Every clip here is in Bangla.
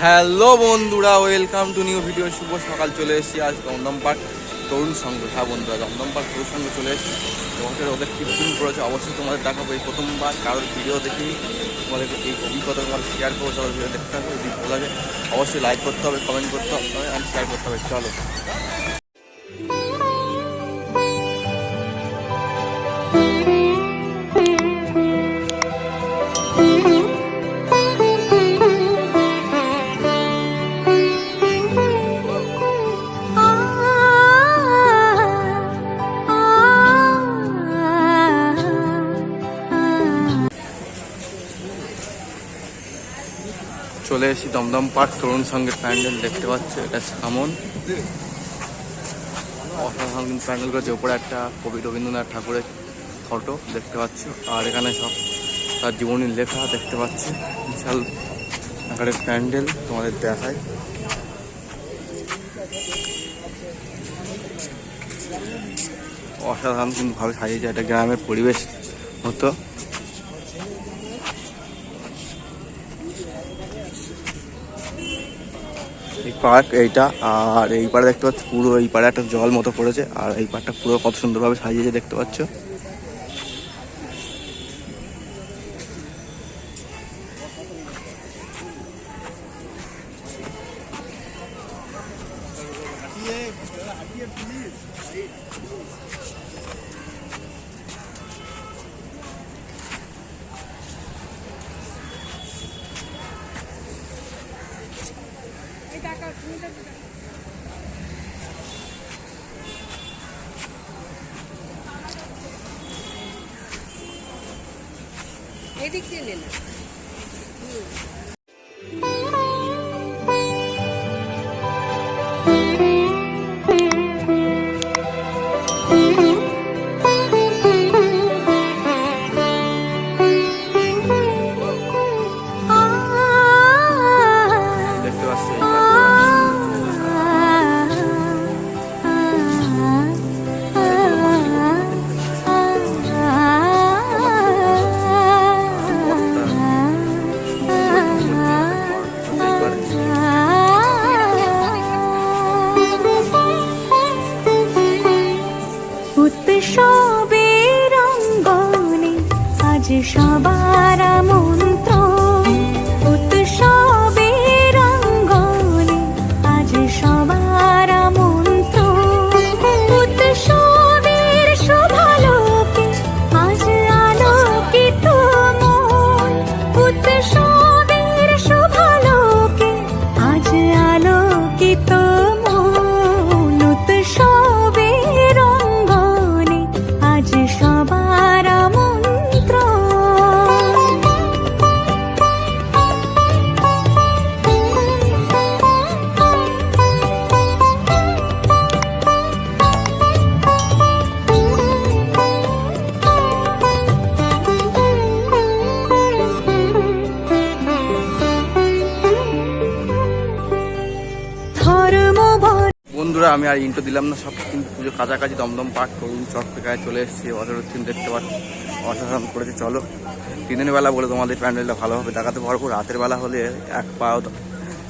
হ্যালো বন্ধুরা ওয়েলকাম টু নিউ ভিডিও শুভ সকাল চলে এসেছি আজ দমদম পার্ক। তরুণ সংঘ হ্যাঁ বন্ধুরা দমদম তরুণ সংঘ চলে এসেছি তোমাদের ওদের টিফিন করেছে, অবশ্যই তোমাদের দেখাবো। এই প্রথমবার কারোর ভিডিও দেখি তোমাদের এই অভিজ্ঞতা তোমার শেয়ার করব সবার ভিডিও দেখতে হবে যদি ভালো লাগে, অবশ্যই লাইক করতে হবে কমেন্ট করতে হবে আর শেয়ার করতে হবে। চলো। চলে এসেছি, দমদম পার্ক, তরুণ সঙ্গের প্যান্ডেল দেখতে পাচ্ছ, এটা সামন। অসাধারণ প্যান্ডেল করেছে, ওপরে একটা কবি রবীন্দ্রনাথ ঠাকুরের ফটো দেখতে পাচ্ছ, আর এখানে সব তার জীবনী লেখা দেখতে পাচ্ছি। বিশাল আকারের প্যান্ডেল তোমাদের দেখায়। অসাধারণ কিন্তু ভাবে সাজিয়েছে, একটা গ্রামের পরিবেশ মতো এই পার্ক এইটা, আর এই পাড়ে দেখতে পাচ্ছ পুরো, এই পাড়ে একটা জল মতো পড়েছে, আর এই পাড়টা পুরো কত সুন্দরভাবে সাজিয়েছে দেখতে পাচ্ছ। এদিক দিয়ে নে আজ সবার আমি আর ইন্টো দিলাম না, সব কিন্তু পুজো কাছাকাছি দমদম পার্ক, তরুণ চক থেকে চলে এসেছি, অসাধারণ থিম দেখতে পাচ্ছি, অসাধারণ করেছে, চলো। দিনের বেলা বলে তোমাদের প্যান্ডেলটা ভালোভাবে দেখাতে পারব, রাতের বেলা হলে এক পাও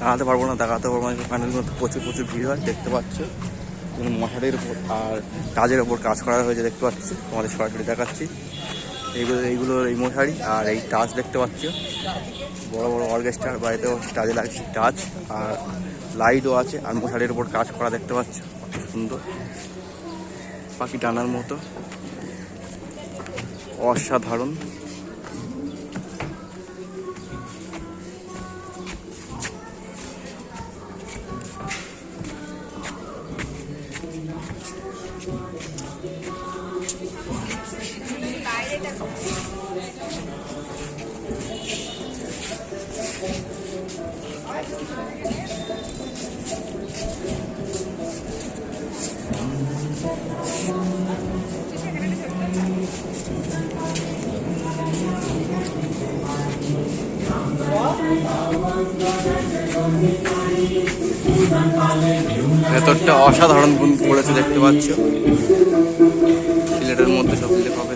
দেখাতে পারব না, দেখাতে পারব না প্যান্ডেলের মধ্যে প্রচুর প্রচুর ভিড় হয়, দেখতে পাচ্ছ। মশারির উপর আর কাজের ওপর কাজ করা হয়েছে, দেখতে পাচ্ছি, তোমাদের সরাসরি দেখাচ্ছি। এইগুলো এইগুলো এই মশারি আর এই টাচ দেখতে পাচ্ছ। বড় বড় অর্কেস্ট্রার বাড়িতেও টাচে লাগছে, টাচ। আর লাইটও আছে। আর মশারির উপর কাজ করা দেখতে পাচ্ছ? কত সুন্দর। পাখি টানার মতো। অসাধারণ। Thank you. ভেতরটা অসাধারণ গুণ পড়েছে দেখতে পাচ্ছ। সিলেটের মধ্যে সব মিলে পাবে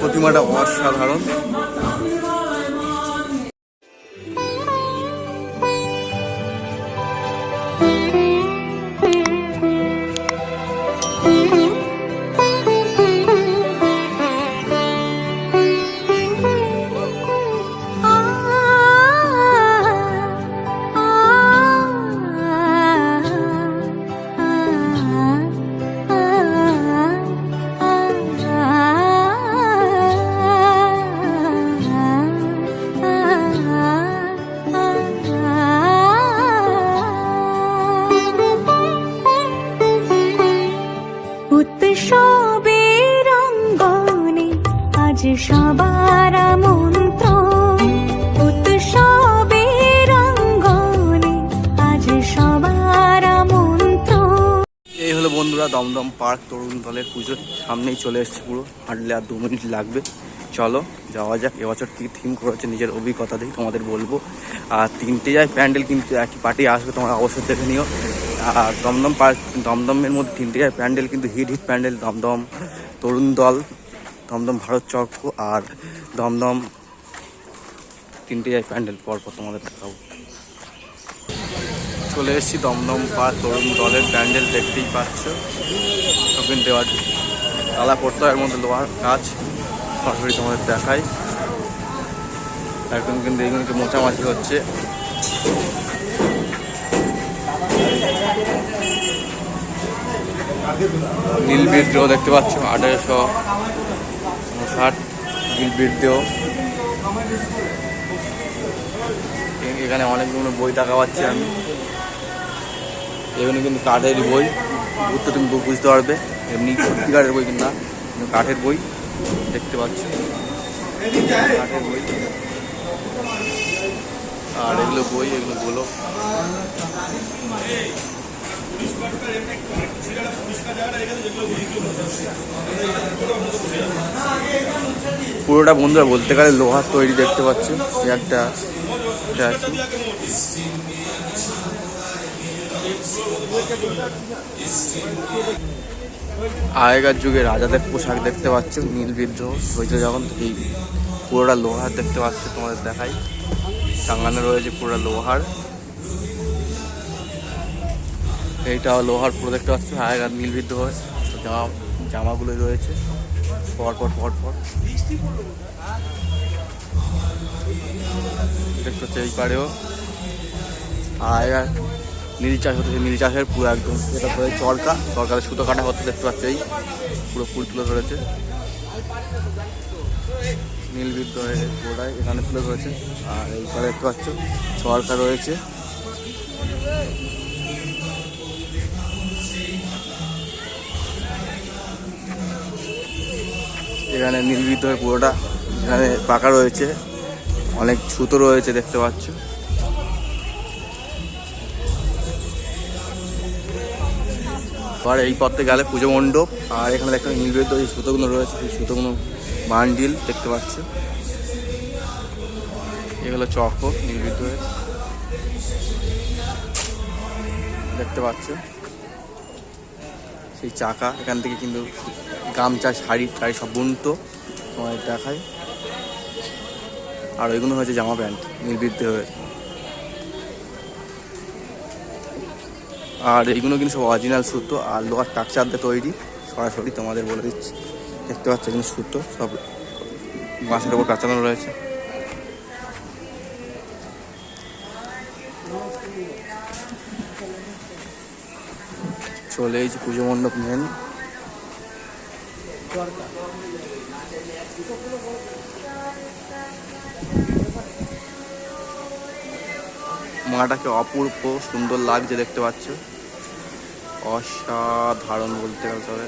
প্রতিমাটা অসাধারণ। সবার মন্ত্র উৎসবের অঙ্গনে আজ সবার মন্ত্র এই হলো বন্ধুরা দমদম পার্ক তরুণ দলের পুজো। সামনেই চলে এসেছে পুরো। হাঁটলে আর দু মিনিট লাগবে। চলো, যাওয়া যাক। এবছর কী থিম করেছে নিজের অভিজ্ঞতা দিয়ে তোমাদের বলব। আর তিনটে যায় প্যান্ডেল কিন্তু একই পার্টি আসবে, তোমরা অবশ্যই দেখে নিও। আর দমদম পার্ক, দমদমের মধ্যে তিনটে যায় প্যান্ডেল, কিন্তু হিট হিট প্যান্ডেল দমদম তরুণ দল। দমদম ভারত চক্র আর দমদম তিনটে যায় প্যান্ডেল পরপর তোমাদের দেখাবো। চলে এসেছি দমদম পার্ক তরুণ দলের প্যান্ডেল দেখতেই পাচ্ছ। সব দেওয়ার তালা পড়তে হয়, এর মধ্যে লোহার কাজ। সরাসরি তোমাদের দেখাই। একদম কিন্তু এইগুলোকে মোচামাছি হচ্ছে। নীল বিদ্রোহ দেখতে পাচ্ছ, আঠারোশো নীল বিদ্রোহ এখানে অনেকগুলো বই দেখা পাচ্ছি আমি। এগুলো কিন্তু কাঠের বই, বুঝতে তুমি বুঝতে পারবে। এমনি সত্যিকারের বই কিন্তু না কাঠের বই দেখতে পাচ্ছ। কাঠের বই। আর এগুলো বই, এগুলো গুলো পুরোটা বন্ধুরা বলতে গেলে লোহার তৈরি দেখতে পাচ্ছ একটা আগেকার যুগে রাজাদের পোশাক দেখতে পাচ্ছ, নীল বিদ্রোহ হয়েছে যখন এই পুরোটা লোহার দেখতে পাচ্ছ, তোমাদের দেখাই। টাঙানো রয়েছে পুরোটা লোহার। এইটা লোহার পুরো দেখতে পাচ্ছ, আগেকার নীল বিদ্রোহ, জামা জামাগুলো রয়েছে। পর পর পর পর। দেখতে হচ্ছে এই পারেও আর নীল চাষ হচ্ছে, নীল চাষের পুরো একদম। এটা করে চরকা, চরকারে সুতো কাটা হচ্ছে, দেখতে পাচ্ছ এই। পুরো ফুল তুলে ধরেছে। নীল বিদ্রোহের পুরোটাই এখানে তুলে ধরেছে। আর এই পারে দেখতে পাচ্ছ, চরকা রয়েছে। এখানে নীল বিদ্রোহের পুরোটা এখানে পাকা রয়েছে। অনেক ছুতো রয়েছে দেখতে পাচ্ছ। আর এই পথে গেলে পুজো মণ্ডপ, আর এখানে দেখতে নীলবেদ্য যে সুতোগুলো রয়েছে, সেই সুতোগুলো বান্ডিল দেখতে পাচ্ছ। এগুলো চক্র নীলবিদ্যুতের দেখতে পাচ্ছ। সেই চাকা, এখান থেকে কিন্তু গামছা, শাড়ি, টাড়ি সব বুনতো। তোমাদের দেখায় আর ওইগুলো হয়েছে জামা প্যান্ট নীলবিদ্যুতের আর এইগুলো কিন্তু সব অরিজিনাল সুতো আর লোহার টাকচার দিয়ে তৈরি। সরাসরি তোমাদের বলে দিচ্ছি। দেখতে পাচ্ছ এগুলো সুতো, সব বাঁশের ওপর কাঁচানো রয়েছে। চলে এসেছি পুজো মণ্ডপ মেন মাটাকে অপূর্ব সুন্দর লাগছে দেখতে পাচ্ছ। অসাধারণ বলতে গেলে তবে